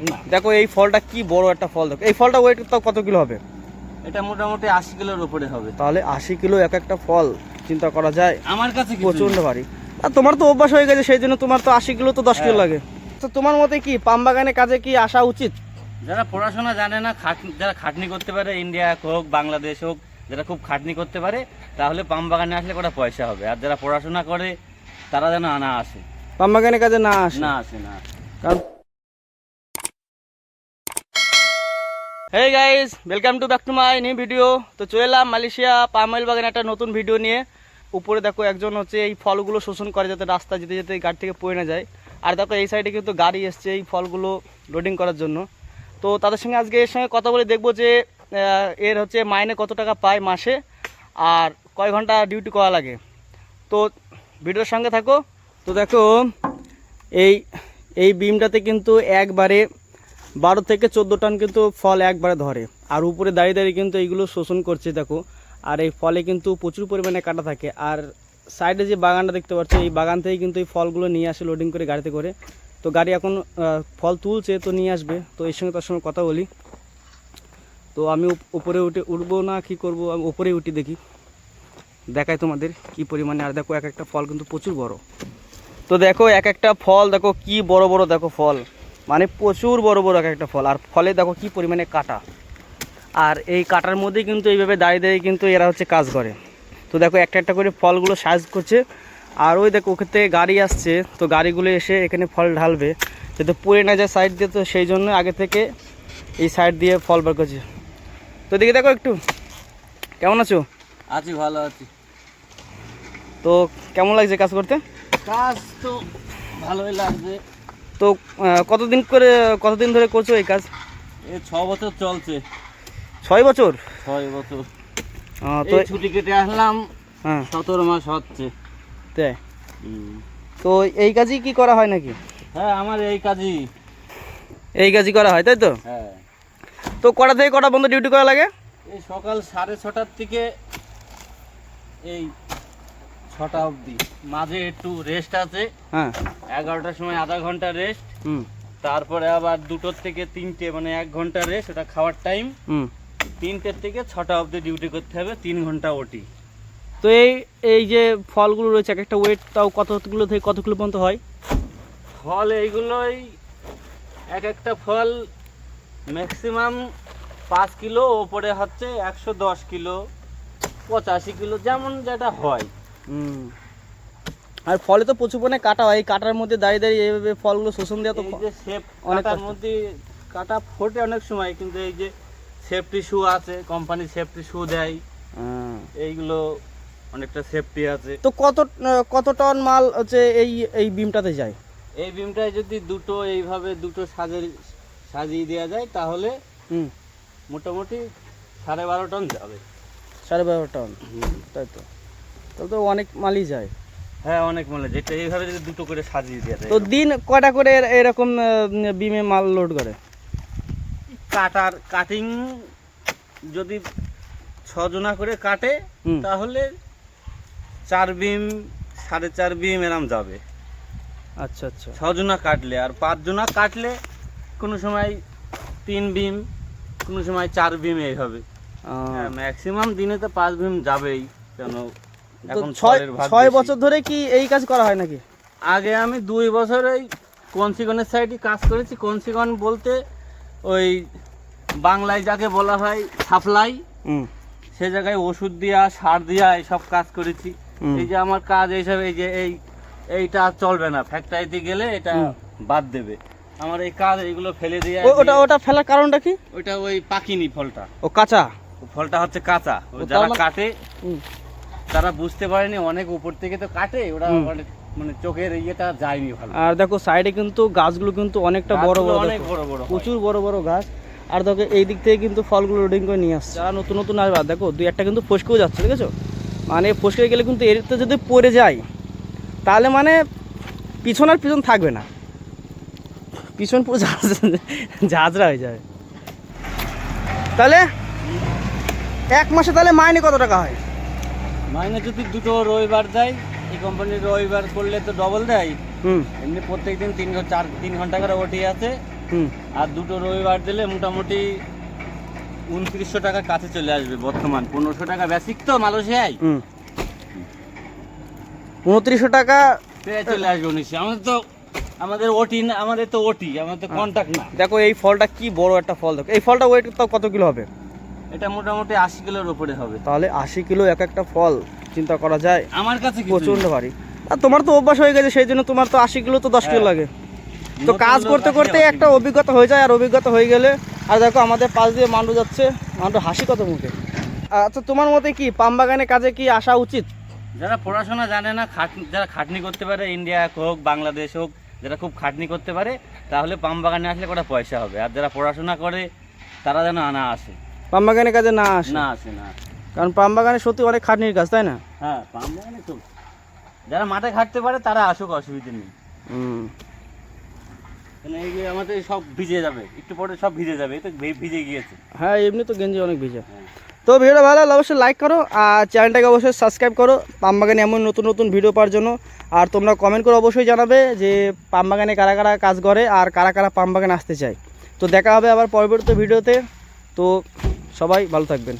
না দেখো এই ফলটা কি বড় একটা ফল দেখো। এই ফলটা ওয়েট কত কিলো হবে? এটা মোটামুটি আশি কিলোর উপরে হবে। তাহলে আশি কিলো এক একটা ফল চিন্তা করা যায়। আমার কাছে প্রচণ্ড ভারী। আর তোমার তো অভ্যাস হয়ে গেছে সেই জন্য তোমার তো আশি কিলো তো দশ কিলো। লাগে। তো তোমার মতে কি পাম বাগানে কাজে কি আসা উচিত? যারা পড়াশোনা জানে না খাট- যারা খাটনি করতে পারে ইন্ডিয়া হোক বাংলাদেশ হোক যারা খুব খাটনি করতে পারে তাহলে পাম বাগানে আসলে কটা পয়সা হবে। আর যারা পড়াশোনা করে তারা যেন আনা আসে। পাম বাগানে কাজে না আসে? না আসে না কারণ hey guys welcome to back to my new video তো চলে এলাম মালয়েশিয়া পাম অয়েল বাগানে একটা নতুন ভিডিও নিয়ে। উপরে দেখো একজন হচ্ছে এই ফলগুলো শোষণ করে যাতে রাস্তা যেতে যেতে গাড়ি থেকে পড়ে না যায়। আর দেখো এই সাইডে কিন্তু গাড়ি এসছে এই ফলগুলো লোডিং করার জন্য। তো তাদের সঙ্গে আজকে এর সঙ্গে কথা বলে দেখব যে এর হচ্ছে মাইনে কত টাকা পায় মাসে আর কয় ঘণ্টা ডিউটি করা লাগে। তো ভিডিওর সঙ্গে থাকো। তো দেখো, এই এই বিমটাতে কিন্তু একবারে বারো থেকে চোদ্দ টন কিন্তু ফল একবারে ধরে। আর উপরে দাঁড়িয়ে দাঁড়িয়ে কিন্তু এইগুলো শোষণ করছে, দেখো। আর এই ফলে কিন্তু প্রচুর পরিমাণে কাটা থাকে। আর সাইডে যে বাগানটা দেখতে পাচ্ছ, এই বাগান থেকে কিন্তু এই ফলগুলো নিয়ে আসে লোডিং করে গাড়িতে করে। তো গাড়ি এখন ফল তুলছে, তো নিয়ে আসবে। তো এর সঙ্গে তার সঙ্গে কথা বলি। তো আমি উপ- উপরে উঠে উঠবো না, কি করব? আমি উপরেই উঠি দেখি। দেখাই তোমাদের কি পরিমাণে। আর দেখো এক একটা ফল কিন্তু প্রচুর বড়। তো দেখো এক একটা ফল, দেখো কি বড় বড় দেখো ফল। মানে প্রচুর বড় বড় এক একটা ফল। আর ফলে দেখো কি পরিমাণে কাটা। আর এই কাটার মধ্যেই কিন্তু এইভাবে দাঁড়িয়ে দাঁড়িয়ে কিন্তু এরা হচ্ছে কাজ করে। তো দেখো একটা একটা করে ফলগুলো সাইজ করছে। আর ওই দেখো ওখান থেকে গাড়ি আসছে। তো গাড়িগুলো এসে এখানে ফল ঢালবে। যাতে পড়ে না যায় সাইড দিয়ে তো সেই জন্য আগে থেকে এই সাইড দিয়ে ফল বার করছে। তো দেখে দেখো একটু। কেমন আছো? আছি ভালো আছি। তো কেমন লাগছে কাজ করতে? কাজ তো ভালোই লাগছে। তো কতদিন করে কতদিন ধরে করছ এই কাজ? এই ছ বছর চলছে। ছয় বছর? ছয় বছর। তো ছুটি কেটে আসলাম হ্যাঁ। সতেরো মাস হচ্ছে। তাই তো এই কাজই কি করা হয় নাকি? হ্যাঁ আমার এই কাজই। এই কাজই করা হয় তাই তো? হ্যাঁ। তো কটা থেকে কটা বন্ধ ডিউটি করা লাগে? এই সকাল সাড়ে ছটার থেকে এই ছটা অবধি। মাঝে একটু রেস্ট আছে। হ্যাঁ। এগারোটার সময় আধা ঘণ্টা রেস্ট হুম। তারপরে আবার দুটোর থেকে তিনটে মানে এক ঘণ্টা রেস্ট ওটা খাওয়ার টাইম হুম। তিনটের থেকে ছটা অবধি ডিউটি করতে হবে তিন ঘণ্টা ওটি তো এই এই যে ফলগুলো রয়েছে এক একটা ওয়েট তাও কতগুলো থেকে কতগুলো পর্যন্ত হয়? ফল এইগুলোই এক একটা ফল ম্যাক্সিমাম পাঁচ কিলো ওপরে হচ্ছে একশো দশ কিলো পঁচাশি কিলো যেমন যেটা হয়। আর ফলে তো প্রচুর পরিমাণে কাটা হয়। এই কাটার মধ্যে দাঁড়িয়ে দাঁড়িয়ে এইভাবে ফলগুলো শোষণ দেওয়া তো এই যে শেপ অনেক কাটার মধ্যে কাটা ফোটে অনেক সময় কিন্তু এই যে সেফটি শু আছে কোম্পানি সেফটি শু দেয়। এইগুলো অনেকটা সেফটি আছে। তো কত কত টন মাল হচ্ছে এই এই বিমটাতে যায়? এই বিমটায় যদি দুটো এইভাবে দুটো সাজে সাজিয়ে দেওয়া যায় তাহলে হুম। মোটামুটি সাড়ে বারো টন যাবে। সাড়ে বারো টন। তাই তো। তাহলে তো অনেক মালই যায়। হ্যাঁ অনেক মনে যেটা এইভাবে যদি দুটো করে সাজিয়ে দেওয়া যায় তো দিন কটা করে এর- এরকম বিমে মাল লোড করে? কাটার কাটিং যদি ছজনা করে কাটে তাহলে চার বিম সাড়ে চার বিম এরম যাবে। আচ্ছা আচ্ছা। ছজনা কাটলে আর পাঁচজনা কাটলে কোনো সময় তিন বিম কোনো সময় চার বিম এইভাবে। ম্যাক্সিমাম দিনে তো পাঁচ বিম যাবেই কেন এখন ছয় ছয় বছর ধরে কি এই কাজ করা হয় নাকি? আগে আমি দুই বছর ওই কনসিগনের সাইডে কাজ করেছি। কনসিগন বলতে ওই বাংলায় যাকে বলা হয় সাপ্লাই সে জায়গায় ওষুধ দেওয়া সার দেওয়া এইসব কাজ করেছি। এই যে আমার কাজ এইসব এই যে এই এইটা আর চলবে না। ফ্যাক্টরিতে গেলে এটা বাদ দেবে। আমার এই কাজ এইগুলো ফেলে দেওয়া ওটা ওটা ফেলার কারণটা কি? ওইটা ওই পাকিনি ফলটা। ও কাঁচা? ফলটা হচ্ছে কাঁচা। যারা মানে- কাটে। তারা বুঝতে পারেনি অনেক উপর থেকে তো কাটে ওরা। অনেক মানে চোখের ইয়েটা যায়নি ভালো। আর দেখো সাইডে কিন্তু গাছগুলো কিন্তু অনেকটা বড় বড় অনেক বড় বড় প্রচুর বড় বড় গাছ। আর দেখো এই দিক থেকে কিন্তু ফলগুলো লোডিং করে নিয়ে আসছে। যারা নতুন নতুন আসবে আর দেখো দুই একটা কিন্তু ফসকেও যাচ্ছে ঠিক আছে মানে ফসকে গেলে কিন্তু এরিতে যদি পড়ে যায় তাহলে মানে পিছন আর পিছন থাকবে না। পিছন পুরো ঝাঁঝ- ঝাঁঝরা হয়ে যাবে। তাহলে এক মাসে তাহলে মাইনে কত টাকা হয়? মাইনে যদি দুটো রবিবার দেয় এই কোম্পানির রবিবার করলে তো ডবল দেয়। হুম। এমনি প্রত্যেক দিন তিন চার তিন ঘণ্টা করে ওটি আছে। হুম। আর দুটো রবিবার দিলে মোটামুটি উনত্রিশশো টাকা কাছে চলে আসবে বর্তমান। পনেরোশো টাকা বেসিক তো মালয়েশিয়ায়। হুম। উনত্রিশশো টাকা পেয়ে চলে আসবে উনিশশো। আমাদের তো আমাদের ওটি না আমাদের তো ওটি আমাদের তো কন্ট্যাক্ট না। দেখো এই ফলটা কি বড় একটা ফল দেখো। এই ফলটা ওয়েট কত কিলো হবে? এটা মোটামুটি আশি কিলোর উপরে হবে। তাহলে আশি কিলো এক একটা ফল চিন্তা করা যায়। আমার কাছে প্রচণ্ড। ভারী। আর তোমার তো অভ্যাস হয়ে গেছে সেই জন্য তোমার তো আশি কিলো তো দশ কিলো হ্যাঁ। লাগে। তো কাজ করতে করতে একটা অভিজ্ঞতা হয়ে যায় আর অভিজ্ঞতা হয়ে গেলে আর দেখো আমাদের পাশ দিয়ে মান্ডু যাচ্ছে মান্ডু হাসি কত মুখে। আচ্ছা তোমার মতে কি পাম বাগানে কাজে কি আসা উচিত? যারা পড়াশোনা জানে না খাট যারা খাটনি করতে পারে ইন্ডিয়া হোক বাংলাদেশ হোক যারা খুব খাটনি করতে পারে তাহলে পাম বাগানে আসলে কটা পয়সা হবে। আর যারা পড়াশোনা করে তারা যেন আনা আসে। পাম বাগানে কাজে না আসে? না আসে না কারণ পাম বাগানে সত্যি অনেক খাটনির কাজ তাই না? হ্যাঁ পাম বাগানে খুব যারা মাঠে খাটতে পারে তারা আসুক অসুবিধা নেই। হুম। আমাদের সব ভিজে যাবে। একটু পরে সব ভিজে যাবে তো ভিজে গিয়েছে। হ্যাঁ এমনি তো গেঞ্জি অনেক ভিজা। হ্যাঁ। তো ভিডিওটা ভালো লাগলে অবশ্যই লাইক করো আর চ্যানেলটাকে অবশ্যই সাবস্ক্রাইব করো। পাম বাগানে এমন নতুন নতুন ভিডিও পাওয়ার জন্য। আর তোমরা কমেন্ট করে অবশ্যই জানাবে যে পাম বাগানে কারা কারা কাজ করে আর কারা কারা পাম বাগানে আসতে চায়। তো দেখা হবে আবার পরবর্তী ভিডিওতে তো সবাই ভালো থাকবেন।